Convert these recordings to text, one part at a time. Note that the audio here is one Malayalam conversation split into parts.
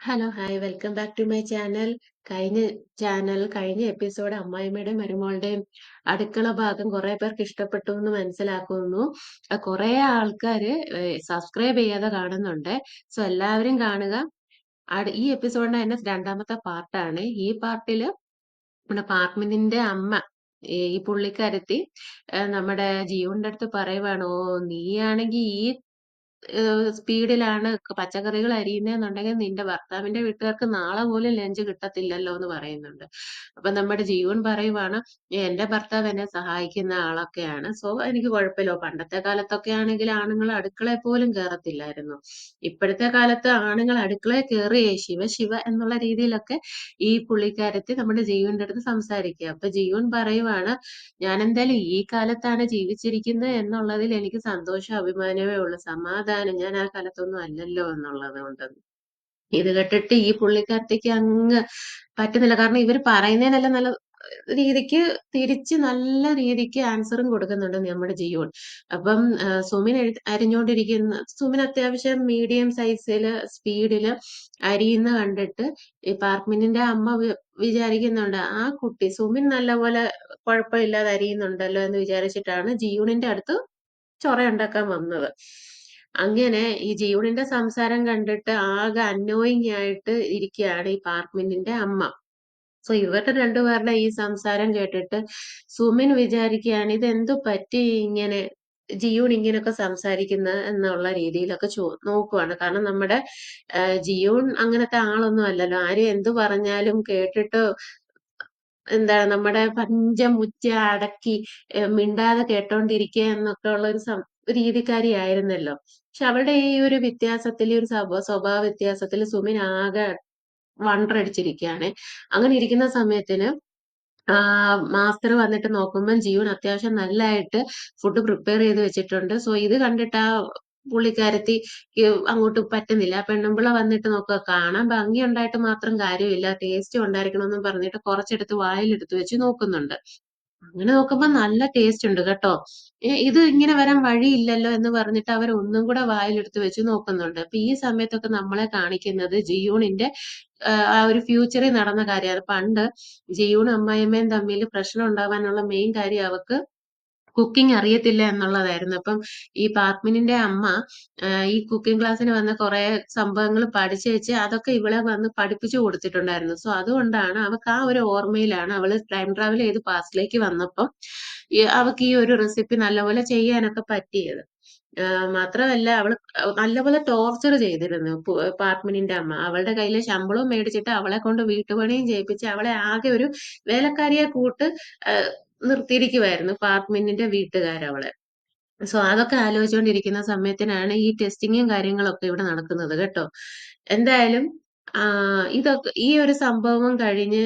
Hello hi welcome back to my channel കഴിഞ്ഞ ചാനൽ കഴിഞ്ഞ എപ്പിസോഡ് അമ്മായിമ്മയുടെയും മരുമോളുടെയും അടുക്കള ഭാഗം കുറെ പേർക്ക് ഇഷ്ടപ്പെട്ടു എന്ന് മനസ്സിലാക്കുന്നു. കുറെ ആൾക്കാര് സബ്സ്ക്രൈബ് ചെയ്യാതെ കാണുന്നുണ്ട്. സോ എല്ലാവരും കാണുക. ഈ എപ്പിസോഡിന്റെ തന്നെ രണ്ടാമത്തെ പാർട്ടാണ് ഈ പാർട്ടിൽ നമ്മുടെ പാർട്ട്മെന്റിന്റെ അമ്മ ഈ പുള്ളിക്കരുത്തി നമ്മുടെ ജീവന്റെ അടുത്ത് പറയുവാണ് ഓ നീയാണെങ്കി ഈ സ്പീഡിലാണ് പച്ചക്കറികൾ അരിയുന്നതെന്നുണ്ടെങ്കിൽ നിന്റെ ഭർത്താവിന്റെ വീട്ടുകാർക്ക് നാളെ പോലും ലഞ്ച് കിട്ടത്തില്ലല്ലോ എന്ന് പറയുന്നുണ്ട്. അപ്പൊ നമ്മുടെ ജീവൻ പറയുവാണ് എന്റെ ഭർത്താവ് എന്നെ സഹായിക്കുന്ന ആളൊക്കെയാണ്. സോ എനിക്ക് കുഴപ്പമില്ല. പണ്ടത്തെ കാലത്തൊക്കെ ആണെങ്കിൽ ആണുങ്ങൾ അടുക്കളയിൽ പോലും കയറത്തില്ലായിരുന്നു. ഇപ്പോഴത്തെ കാലത്ത് ആണുങ്ങൾ അടുക്കളയിൽ കയറിയേ ശിവ ശിവ എന്നുള്ള രീതിയിലൊക്കെ ഈ പുള്ളിക്കാരത്തി നമ്മുടെ ജീവന്റെ അടുത്ത് സംസാരിക്കുക. അപ്പൊ ജീവൻ പറയുവാണ് ഞാൻ എന്തായാലും ഈ കാലത്താണ് ജീവിച്ചിരിക്കുന്നത് എന്നുള്ളതിൽ എനിക്ക് സന്തോഷം അഭിമാനമേ ഉള്ളൂ. സമാധാനം ഞാൻ ആ കാലത്തൊന്നും അല്ലല്ലോ എന്നുള്ളത് കൊണ്ടെന്ന് ഇത് കേട്ടിട്ട് ഈ പുള്ളിക്കാരത്തേക്ക് അങ്ങ് പറ്റുന്നില്ല. കാരണം ഇവർ പറയുന്നതിനല്ല നല്ല രീതിക്ക് തിരിച്ച് നല്ല രീതിക്ക് ആൻസറും കൊടുക്കുന്നുണ്ട് നമ്മുടെ ജിയോൺ. അപ്പം സുമിൻ എഴു അരിഞ്ഞുകൊണ്ടിരിക്കുന്ന സുമിൻ അത്യാവശ്യം മീഡിയം സൈസിൽ സ്പീഡിൽ അരിയുന്ന കണ്ടിട്ട് ഈ പാർക്മിനിന്റെ അമ്മ വിചാരിക്കുന്നുണ്ട് ആ കുട്ടി സുമിൻ നല്ലപോലെ കുഴപ്പമില്ലാതെ അരിയുന്നുണ്ടല്ലോ എന്ന് വിചാരിച്ചിട്ടാണ് ജിയൂണിന്റെ അടുത്ത് ചൊറയുണ്ടാക്കാൻ വന്നത്. അങ്ങനെ ഈ ജീവണിന്റെ സംസാരം കണ്ടിട്ട് ആകെ അന്നോയിങ് ആയിട്ട് ഇരിക്കുകയാണ് ഈ പാർക്മിനിന്റെ അമ്മ. സോ ഇവരുടെ രണ്ടുപേരുടെ ഈ സംസാരം കേട്ടിട്ട് സുമിൻ വിചാരിക്കുകയാണ് ഇതെന്തു പറ്റി ഇങ്ങനെ ജിയൂൺ ഇങ്ങനെയൊക്കെ സംസാരിക്കുന്നത് എന്നുള്ള രീതിയിലൊക്കെ ചോ നോക്കുവാണ്. കാരണം നമ്മുടെ ജിയോൺ അങ്ങനത്തെ ആളൊന്നും അല്ലല്ലോ. ആരും എന്തു പറഞ്ഞാലും കേട്ടിട്ട് എന്താണ് നമ്മുടെ പഞ്ചമുച്ച അടക്കി മിണ്ടാതെ കേട്ടോണ്ടിരിക്കുക എന്നൊക്കെ ഉള്ള ഒരു രീതിക്കാരിയായിരുന്നല്ലോ. പക്ഷെ അവളുടെ ഈ ഒരു വ്യത്യാസത്തിൽ ഈ ഒരു സ്വഭാവ വ്യത്യാസത്തിൽ സുമിൻ ആകെ വണ്ടറടിച്ചിരിക്കുകയാണ്. അങ്ങനെ ഇരിക്കുന്ന സമയത്തിന് മാസ്റ്റർ വന്നിട്ട് നോക്കുമ്പോൾ ജീവൻ അത്യാവശ്യം നല്ലതായിട്ട് ഫുഡ് പ്രിപ്പയർ ചെയ്ത് വെച്ചിട്ടുണ്ട്. സോ ഇത് കണ്ടിട്ട് ആ പുള്ളിക്കാരത്തി അങ്ങോട്ട് പറ്റുന്നില്ല. പെണ്ണുമ്പിള വന്നിട്ട് നോക്കുക. കാണാൻ ഭംഗി ഉണ്ടായിട്ട് മാത്രം കാര്യമില്ല. ടേസ്റ്റ് ഉണ്ടായിരിക്കണം ഉണ്ടായിരിക്കണമെന്നും പറഞ്ഞിട്ട് കുറച്ചെടുത്ത് വായിലെടുത്ത് വെച്ച് നോക്കുന്നുണ്ട്. അങ്ങനെ നോക്കുമ്പോ നല്ല ടേസ്റ്റ് ഉണ്ട് കേട്ടോ. ഇത് ഇങ്ങനെ വരാൻ വഴിയില്ലല്ലോ എന്ന് പറഞ്ഞിട്ട് അവർ ഒന്നും കൂടെ വായിലെടുത്ത് വെച്ച് നോക്കുന്നുണ്ട്. അപ്പൊ ഈ സമയത്തൊക്കെ നമ്മളെ കാണിക്കുന്നത് ജിയൂണിന്റെ ആ ആ ഒരു ഫ്യൂച്ചറിൽ നടന്ന കാര്യമാണ്. പണ്ട് ജിയൂണും അമ്മായിയമ്മയും തമ്മിൽ പ്രശ്നം ഉണ്ടാവാനുള്ള മെയിൻ കാര്യം അവക്ക് കുക്കിംഗ് അറിയത്തില്ല എന്നുള്ളതായിരുന്നു. അപ്പം ഈ പാത്മിനിന്റെ അമ്മ ഈ കുക്കിംഗ് ക്ലാസ്സിന് വന്ന കുറെ സംഭവങ്ങൾ പഠിച്ചു വെച്ച് അതൊക്കെ ഇവളെ വന്ന് പഠിപ്പിച്ചു കൊടുത്തിട്ടുണ്ടായിരുന്നു. സോ അതുകൊണ്ടാണ് അവക്ക് ആ ഒരു ഓർമ്മയിലാണ് അവൾ ടൈം ട്രാവൽ ചെയ്ത് പാസ്റ്റിലേക്ക് വന്നപ്പം അവക്ക് ഈ ഒരു റെസിപ്പി നല്ലപോലെ ചെയ്യാനൊക്കെ പറ്റിയത്. മാത്രമല്ല അവൾ നല്ലപോലെ ടോർച്ചർ ചെയ്തിരുന്നു പാർട്ട്മിനിന്റെ അമ്മ. അവളുടെ കയ്യിൽ ശമ്പളവും മേടിച്ചിട്ട് അവളെ കൊണ്ട് വീട്ടുപണിയും ചെയ്യിപ്പിച്ച് അവളെ ആകെ ഒരു വേലക്കാരിയെ കൂട്ട് നിർത്തിയിരിക്കുമായിരുന്നു പാർട്ട്മെന്റിന്റെ വീട്ടുകാരവളെ സോ അതൊക്കെ ആലോചിച്ചുകൊണ്ടിരിക്കുന്ന സമയത്തിനാണ് ഈ ടെസ്റ്റിങ്ങും കാര്യങ്ങളൊക്കെ ഇവിടെ നടക്കുന്നത് കേട്ടോ. എന്തായാലും ഇതൊക്കെ ഈ ഒരു സംഭവം കഴിഞ്ഞ്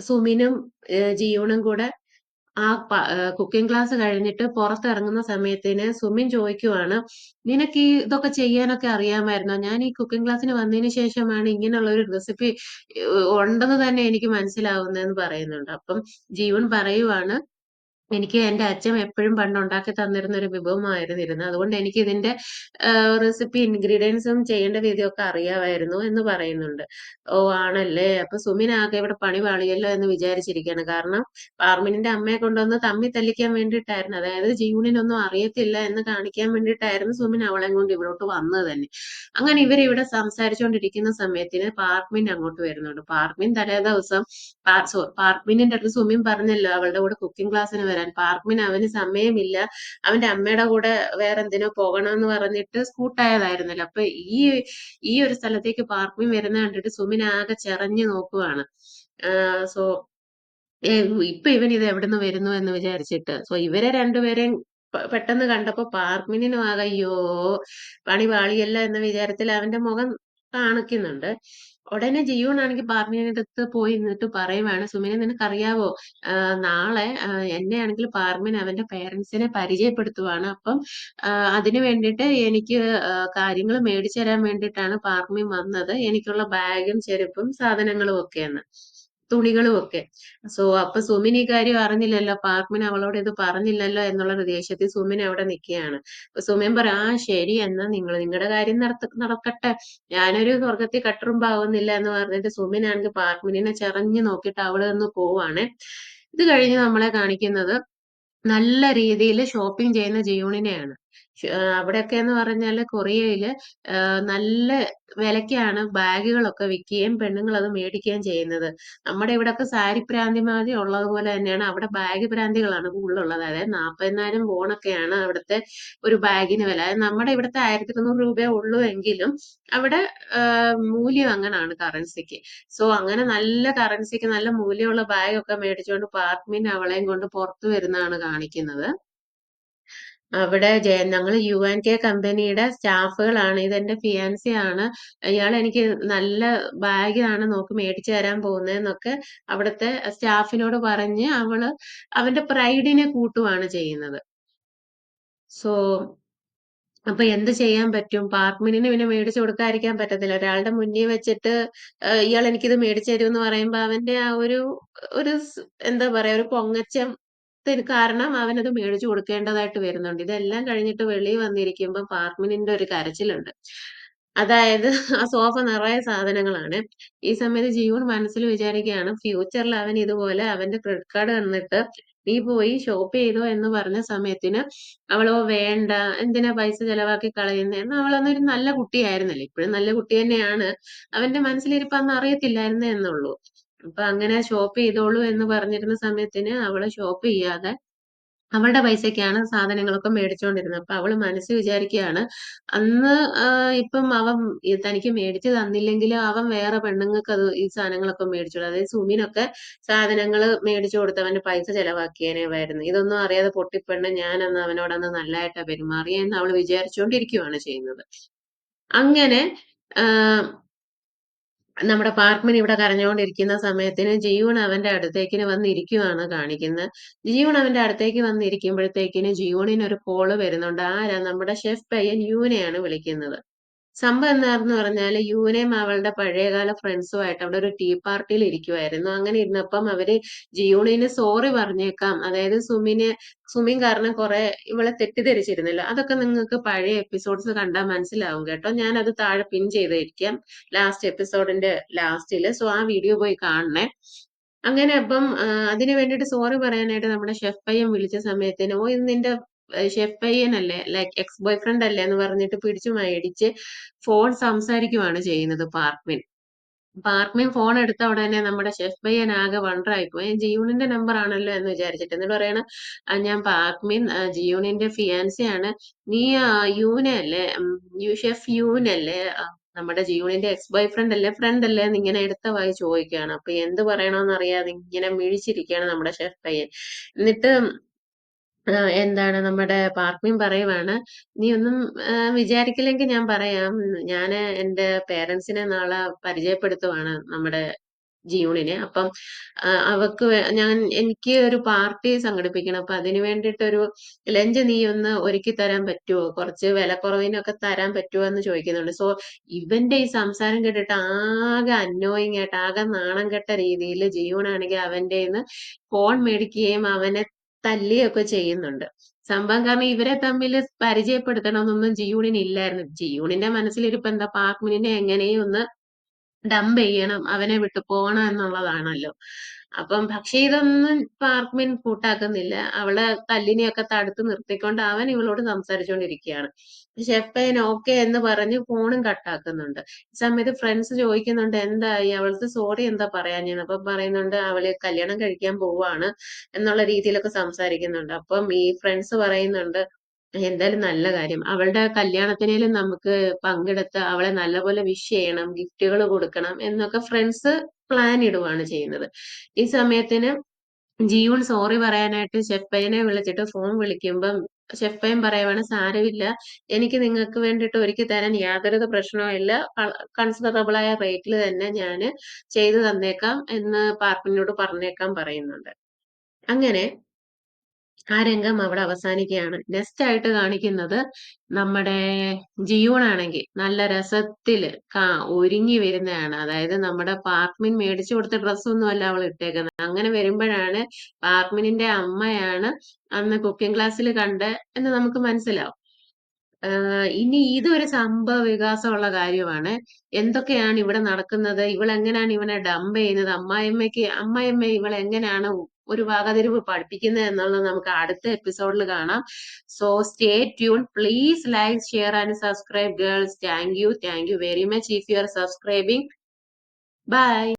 സുമിനും ജിയൂണും കൂടെ ആ കുക്കിംഗ് ക്ലാസ് കഴിഞ്ഞിട്ട് പുറത്തിറങ്ങുന്ന സമയത്തിന് സുമിൻ ചോദിക്കുവാണ് നിനക്ക് ഈ ഇതൊക്കെ ചെയ്യാനൊക്കെ അറിയാമായിരുന്നോ? ഞാൻ ഈ കുക്കിംഗ് ക്ലാസ്സിന് വന്നതിന് ശേഷമാണ് ഇങ്ങനെയുള്ള ഒരു റെസിപ്പി ഉണ്ടെന്ന് തന്നെ എനിക്ക് മനസ്സിലാവുന്നതെന്ന് പറയുന്നുണ്ട്. അപ്പം ജീവൻ പറയുവാണ് എനിക്ക് എന്റെ അച്ഛൻ എപ്പോഴും പണ്ട് ഉണ്ടാക്കി തന്നിരുന്ന ഒരു വിഭവമായിരുന്നു ഇരുന്നത്. അതുകൊണ്ട് എനിക്ക് ഇതിന്റെ റെസിപ്പി ഇൻഗ്രീഡിയൻസും ചെയ്യേണ്ട രീതിയൊക്കെ അറിയാമായിരുന്നു എന്ന് പറയുന്നുണ്ട്. ഓ ആണല്ലേ? അപ്പൊ സുമിൻ ആകെ ഇവിടെ പണി പാളിയല്ലോ എന്ന് വിചാരിച്ചിരിക്കുകയാണ്. കാരണം പാർമിനിന്റെ അമ്മയെ കൊണ്ടുവന്ന് തമ്മി തല്ലിക്കാൻ വേണ്ടിയിട്ടായിരുന്നു. അതായത് ജീവനിനൊന്നും അറിയത്തില്ല എന്ന് കാണിക്കാൻ വേണ്ടിയിട്ടായിരുന്നു സുമിൻ അവളെ കൊണ്ട് ഇവിടോട്ട് വന്നത് തന്നെ. അങ്ങനെ ഇവരിവിടെ സംസാരിച്ചുകൊണ്ടിരിക്കുന്ന സമയത്തിന് പാർമിൻ അങ്ങോട്ട് വരുന്നുണ്ട്. പാർമിൻ തലേ ദിവസം സോറി പാർമിനിന്റെ അടുത്ത് സുമിൻ പറഞ്ഞല്ലോ അവളുടെ കൂടെ കുക്കിംഗ് ക്ലാസ്സിന് പാർക്മിൻ അവന് സമയമില്ല. അവന്റെ അമ്മയുടെ കൂടെ വേറെ എന്തിനോ പോകണമെന്ന് പറഞ്ഞിട്ട് സ്കൂട്ടായതായിരുന്നല്ലോ. അപ്പൊ ഈ ഈ ഒരു സ്ഥലത്തേക്ക് പാർക്മിൻ വരുന്ന കണ്ടിട്ട് സുമിൻ ആകെ ചെറഞ്ഞു നോക്കുവാണ്. സോ ഇപ്പൊ ഇവൻ ഇത് എവിടുന്ന് വരുന്നു എന്ന് വിചാരിച്ചിട്ട്. സോ ഇവരെ രണ്ടുപേരെയും പെട്ടെന്ന് കണ്ടപ്പോ പാർമിനും ആകെ അയ്യോ പണി പാളിയല്ല എന്ന വിചാരത്തിൽ അവന്റെ മുഖം കാണിക്കുന്നുണ്ട്. ഉടനെ ജിയൂൺ ആണെങ്കിൽ പാർമിനിന്റെ അടുത്ത് പോയി നിന്നിട്ട് പറയുവാണ് സുമിനെ നിനക്കറിയാവോ നാളെ എന്നെ ആണെങ്കിൽ പാർമിൻ അവന്റെ പേരൻസിനെ പരിചയപ്പെടുത്തുവാണ്. അപ്പം അതിനു വേണ്ടിയിട്ട് എനിക്ക് കാര്യങ്ങൾ മേടിച്ചു തരാൻ വേണ്ടിയിട്ടാണ് പാർമിൻ വന്നത്. എനിക്കുള്ള ബാഗും ചെരുപ്പും സാധനങ്ങളും ഒക്കെയെന്ന് തുണികളും ഒക്കെ. സോ അപ്പൊ സുമിൻ ഈ കാര്യം അറിഞ്ഞില്ലല്ലോ. പാർക്മിൻ അവളോട് ഇത് പറഞ്ഞില്ലല്ലോ എന്നുള്ള ദേഷ്യത്തിൽ സുമിൻ അവിടെ നിൽക്കുകയാണ്. അപ്പൊ സുമിൻ പറ ആ ശരി എന്നാ നിങ്ങൾ നിങ്ങളുടെ കാര്യം നടത്ത നടക്കട്ടെ. ഞാനൊരു സ്വർഗത്തിൽ കട്ടുറുമ്പാവുന്നില്ല എന്ന് പറഞ്ഞിട്ട് സുമിനാണെങ്കിൽ പാർമിനെ ചെറഞ്ഞു നോക്കിയിട്ട് അവിടെ നിന്ന് പോവാണ്. ഇത് കഴിഞ്ഞ് നമ്മളെ കാണിക്കുന്നത് നല്ല രീതിയിൽ ഷോപ്പിംഗ് ചെയ്യുന്ന ജിയൂണിനെയാണ്. അവിടെയൊക്കെ എന്ന് പറഞ്ഞാൽ കൊറിയയിൽ നല്ല വിലക്കാണ് ബാഗുകളൊക്കെ വിൽക്കുകയും പെണ്ണുങ്ങൾ അത് മേടിക്കുകയും ചെയ്യുന്നത്. നമ്മുടെ ഇവിടെയൊക്കെ സാരി പ്രാന്തിമാതി ഉള്ളതുപോലെ തന്നെയാണ്. അവിടെ ബാഗ് പ്രാന്തികളാണ് കൂടുതലുള്ളത്. അതായത് നാൽപ്പതിനായിരം വോണൊക്കെയാണ് അവിടുത്തെ ഒരു ബാഗിന് വില. അതായത് നമ്മുടെ ഇവിടുത്തെ ആയിരത്തി ഇരുന്നൂറ് രൂപയേ ഉള്ളൂ എങ്കിലും അവിടെ മൂല്യം അങ്ങനെയാണ് കറൻസിക്ക്. സോ അങ്ങനെ നല്ല കറൻസിക്ക് നല്ല മൂല്യമുള്ള ബാഗൊക്കെ മേടിച്ചുകൊണ്ട് പാർട്ട്മിൻ അവളെയും കൊണ്ട് പുറത്തു വരുന്നതാണ് കാണിക്കുന്നത്. അവിടെ ഞങ്ങൾ യു ആൻഡ് കെ കമ്പനിയുടെ സ്റ്റാഫുകളാണ്. ഇതെന്റെ ഫിയാൻസി ആണ്. ഇയാൾ എനിക്ക് നല്ല ബാഗാണ് നോക്കി മേടിച്ചു തരാൻ പോകുന്നതെന്നൊക്കെ അവിടുത്തെ സ്റ്റാഫിനോട് പറഞ്ഞ് അവൾ അവന്റെ പ്രൈഡിനെ കൂട്ടുവാണ് ചെയ്യുന്നത്. സോ അപ്പൊ എന്ത് ചെയ്യാൻ പറ്റും? പാർട്ട്മിനിന് പിന്നെ മേടിച്ചു കൊടുക്കാതിരിക്കാൻ പറ്റത്തില്ല. ഒരാളുടെ മുന്നിൽ വെച്ചിട്ട് ഇയാൾ എനിക്കിത് മേടിച്ചു തരും എന്ന് പറയുമ്പോ അവന്റെ ആ ഒരു ഒരു എന്താ പറയാ ഒരു പൊങ്ങച്ചം കാരണം അവനത് മേടിച്ചു കൊടുക്കേണ്ടതായിട്ട് വരുന്നുണ്ട്. ഇതെല്ലാം കഴിഞ്ഞിട്ട് വെളിയിൽ വന്നിരിക്കുമ്പോൾ പാർമിനിന്റെ ഒരു കരച്ചിലുണ്ട്. അതായത് ആ സോഫ നിറയെ സാധനങ്ങളാണ്. ഈ സമയത്ത് ജീവൻ മനസ്സിൽ വിചാരിക്കുകയാണ് ഫ്യൂച്ചറിൽ അവൻ ഇതുപോലെ അവന്റെ ക്രെഡിറ്റ് കാർഡ് തന്നിട്ട് നീ പോയി ഷോപ്പ് ചെയ്തോ എന്ന് പറഞ്ഞ സമയത്തിന് അവളോ വേണ്ട എന്തിനാ പൈസ ചെലവാക്കി കളയുന്നതെന്ന് അവളൊന്നൊരു നല്ല കുട്ടിയായിരുന്നല്ലേ. ഇപ്പോഴും നല്ല കുട്ടി തന്നെയാണ്. അവന്റെ മനസ്സിലിരിപ്പ് അന്ന് അറിയത്തില്ലായിരുന്നേ എന്നുള്ളൂ. അപ്പൊ അങ്ങനെ ഷോപ്പ് ചെയ്തോളൂ എന്ന് പറഞ്ഞിരുന്ന സമയത്തിന് അവൾ ഷോപ്പ് ചെയ്യാതെ അവളുടെ പൈസക്കാണ് സാധനങ്ങളൊക്കെ മേടിച്ചുകൊണ്ടിരുന്നത് അപ്പൊ അവൾ മനസ്സ് വിചാരിക്കുകയാണ് അന്ന് ഇപ്പം അവൻ തനിക്ക് മേടിച്ചു തന്നില്ലെങ്കിലും അവൻ വേറെ പെണ്ണുങ്ങൾക്ക് അത് ഈ സാധനങ്ങളൊക്കെ മേടിച്ചു അതായത് സുമിനൊക്കെ സാധനങ്ങൾ മേടിച്ചു കൊടുത്ത് അവന്റെ പൈസ ചെലവാക്കിയനേവായിരുന്നു ഇതൊന്നും അറിയാതെ പൊട്ടിപ്പെണ്ണ് ഞാൻ അന്ന് അവനോടന്ന് നല്ലതായിട്ടാ പെരുമാറിയെന്ന് അവൾ വിചാരിച്ചുകൊണ്ടിരിക്കുകയാണ് ചെയ്യുന്നത്. അങ്ങനെ നമ്മുടെ പാർക്ക്മൻ ഇവിടെ കരഞ്ഞുകൊണ്ടിരിക്കുന്ന സമയത്തിന് ജീവൻ അവന്റെ അടുത്തേക്കിന് വന്നിരിക്കുവാണ് കാണിക്കുന്നത് ജീവൻ അവന്റെ അടുത്തേക്ക് വന്നിരിക്കുമ്പോഴത്തേക്കിന് ജീവണിന് ഒരു കോൾ വരുന്നുണ്ട്. ആരാ? നമ്മുടെ ഷെഫ് പയ്യൻ യുവിനെയാണ് വിളിക്കുന്നത്. സംഭവം എന്താണെന്ന് പറഞ്ഞാൽ യുവിനെയും അവളുടെ പഴയകാല ഫ്രണ്ട്സുമായിട്ട് അവിടെ ഒരു ടീ പാർട്ടിയിൽ ഇരിക്കുമായിരുന്നു അങ്ങനെ ഇരുന്നപ്പം അവർ ജിയൂണിന് സോറി പറഞ്ഞേക്കാം. അതായത് സുമിനെ സുമിൻ കാരണം കുറെ ഇവളെ തെറ്റിദ്ധരിച്ചിരുന്നല്ലോ. അതൊക്കെ നിങ്ങൾക്ക് പഴയ എപ്പിസോഡ്സ് കണ്ടാൽ മനസ്സിലാവും കേട്ടോ. ഞാൻ അത് താഴെ പിൻ ചെയ്തിരിക്കാം. ലാസ്റ്റ് എപ്പിസോഡിന്റെ ലാസ്റ്റിൽ. സോ ആ വീഡിയോ പോയി കാണണേ. അങ്ങനെ അപ്പം അതിന് വേണ്ടിയിട്ട് സോറി പറയാനായിട്ട് നമ്മുടെ ഷെഫ് പയ്യൻ വിളിച്ച സമയത്തിന് ഓ ഇത് നിന്റെ ഷെഫ് പയ്യനല്ലേ ലൈക് എക്സ് ബോയ് ഫ്രണ്ട് അല്ലേ എന്ന് പറഞ്ഞിട്ട് പിടിച്ചു മേടിച്ച് ഫോൺ സംസാരിക്കുവാണ് ചെയ്യുന്നത് പാർക്ക്മിൻ പാർക്ക്മിൻ ഫോൺ എടുത്ത ഉടനെ നമ്മുടെ ഷെഫ് പയ്യൻ ആകെ വണ്ടറായിപ്പോയി. ജിയൂണിന്റെ നമ്പർ ആണല്ലോ എന്ന് വിചാരിച്ചിട്ട് എന്നിട്ട് പറയണ ഞാൻ പാർക്ക്മിൻ ജിയൂണിന്റെ ഫിയാൻസിയാണ് നീ യൂനെ അല്ലേ യു ഷെഫ് യൂനല്ലേ നമ്മുടെ ജിയൂണിന്റെ എക്സ് ബോയ് ഫ്രണ്ട് അല്ലേ ഫ്രണ്ട് അല്ലേ എന്ന് ഇങ്ങനെ എടുത്ത വായി ചോദിക്കുകയാണ്. അപ്പൊ എന്ത് പറയണമെന്ന് അറിയാതെ ഇങ്ങനെ മിഴിച്ചിരിക്കുകയാണ് നമ്മുടെ ഷെഫ് പയ്യൻ എന്നിട്ട് എന്താണ് നമ്മുടെ പാർക്മിൻ പറയുവാണ്. നീ ഒന്നും വിചാരിക്കില്ലെങ്കിൽ ഞാൻ പറയാം. ഞാൻ എന്റെ പേരൻസിനെ നാളെ പരിചയപ്പെടുത്തുവാണ് നമ്മുടെ ജിയൂണിനെ അപ്പം അവക്ക് ഞാൻ എനിക്ക് ഒരു പാർട്ടി സംഘടിപ്പിക്കണം. അപ്പൊ അതിന് വേണ്ടിയിട്ടൊരു ലഞ്ച് നീ ഒന്ന് ഒരുക്കി തരാൻ പറ്റുമോ കുറച്ച് വിലക്കുറവിനൊക്കെ തരാൻ പറ്റുമോ എന്ന് ചോദിക്കുന്നുണ്ട്. സോ ഇവന്റെ ഈ സംസാരം കേട്ടിട്ട് ആകെ അന്നോയിങ് ആയിട്ട് ആകെ നാണം കെട്ട രീതിയിൽ ജിയൂണാണെങ്കിൽ അവന്റെ ഫോൺ മേടിക്കുകയും അവനെ തല്ലിയൊക്കെ ചെയ്യുന്നുണ്ട്. സംഭവം കാരണം ഇവരെ തമ്മിൽ പരിചയപ്പെടുത്തണമെന്നൊന്നും ജിയൂണിന് ഇല്ലായിരുന്നു. ജിയൂണിന്റെ മനസ്സിലിരിപ്പ് എന്താ പാക്മിനെ എങ്ങനെയും ഒന്ന് ഡംപ് ചെയ്യണം അവനെ വിട്ടു പോകണം എന്നുള്ളതാണല്ലോ. അപ്പം പക്ഷെ ഇതൊന്നും പാർക്ക്മിൻ കൂട്ടാക്കുന്നില്ല. അവളെ തല്ലിനെയൊക്കെ തടുത്ത് നിർത്തിക്കൊണ്ട് അവൻ ഇവളോട് സംസാരിച്ചുകൊണ്ടിരിക്കുകയാണ് ഷെപ്പൻ ഓക്കെ എന്ന് പറഞ്ഞ് ഫോണും കട്ടാക്കുന്നുണ്ട്. ഈ സമയത്ത് ഫ്രണ്ട്സ് ചോദിക്കുന്നുണ്ട് എന്തായി അവൾക്ക് സോറി എന്താ പറയാഞ്ഞെന്ന് അപ്പൊ പറയുന്നുണ്ട്. അവൾ കല്യാണം കഴിക്കാൻ പോവാണ് എന്നുള്ള രീതിയിലൊക്കെ സംസാരിക്കുന്നുണ്ട്. അപ്പം ഈ ഫ്രണ്ട്സ് പറയുന്നുണ്ട് എന്തായാലും നല്ല കാര്യം. അവളുടെ കല്യാണത്തിനേലും നമുക്ക് പങ്കെടുത്ത് അവളെ നല്ലപോലെ വിഷ് ചെയ്യണം ഗിഫ്റ്റുകൾ കൊടുക്കണം എന്നൊക്കെ ഫ്രണ്ട്സ് പ്ലാൻ ഇടുവാണ് ചെയ്യുന്നത്. ഈ സമയത്തിന് ജീവൻ സോറി പറയാനായിട്ട് ഷെഫ്പയ്യനെ വിളിച്ചിട്ട് ഫോൺ വിളിക്കുമ്പം ഷെഫ്പയ്യൻ പറയുവാണ് സാരമില്ല എനിക്ക് നിങ്ങൾക്ക് വേണ്ടിയിട്ട് ഒരുക്കി തരാൻ യാതൊരു പ്രശ്നവുമില്ല കൺസിഡറബിൾ ആയ റേറ്റിൽ തന്നെ ഞാൻ ചെയ്തു തന്നേക്കാം എന്ന് പാർപ്പിനോട് പറഞ്ഞേക്കാൻ പറയുന്നുണ്ട്. അങ്ങനെ ആ രംഗം അവിടെ അവസാനിക്കുകയാണ്. നെക്സ്റ്റ് ആയിട്ട് കാണിക്കുന്നത് നമ്മുടെ ജിയൂൺ ആണെങ്കിൽ നല്ല രസത്തിൽ കാ ഒരുങ്ങി വരുന്നതാണ്. അതായത് നമ്മുടെ പാർക്മിൻ മേടിച്ചു കൊടുത്ത ഡ്രസ്സൊന്നും അല്ല അവൾ ഇട്ടേക്കുന്നത്. അങ്ങനെ വരുമ്പോഴാണ് പാർക്മിനിന്റെ അമ്മയാണ് അന്ന് കുക്കിംഗ് ക്ലാസ്സിൽ കണ്ട് എന്ന് നമുക്ക് മനസ്സിലാവും. ഇനി ഇതൊരു സംഭവ വികാസമുള്ള കാര്യമാണ്. എന്തൊക്കെയാണ് ഇവിടെ നടക്കുന്നത്? ഇവൾ എങ്ങനെയാണ് ഇവനെ ഡംപ് ചെയ്യുന്നത്? അമ്മായിമ്മയ്ക്ക് അമ്മായിമ്മ ഇവൾ എങ്ങനെയാണ് ഒരു വകതിരിവ് പഠിപ്പിക്കുന്നത് എന്നുള്ളത് നമുക്ക് അടുത്ത എപ്പിസോഡിൽ കാണാം. So stay tune please like share and subscribe girls thank you thank you very much if you are subscribing bye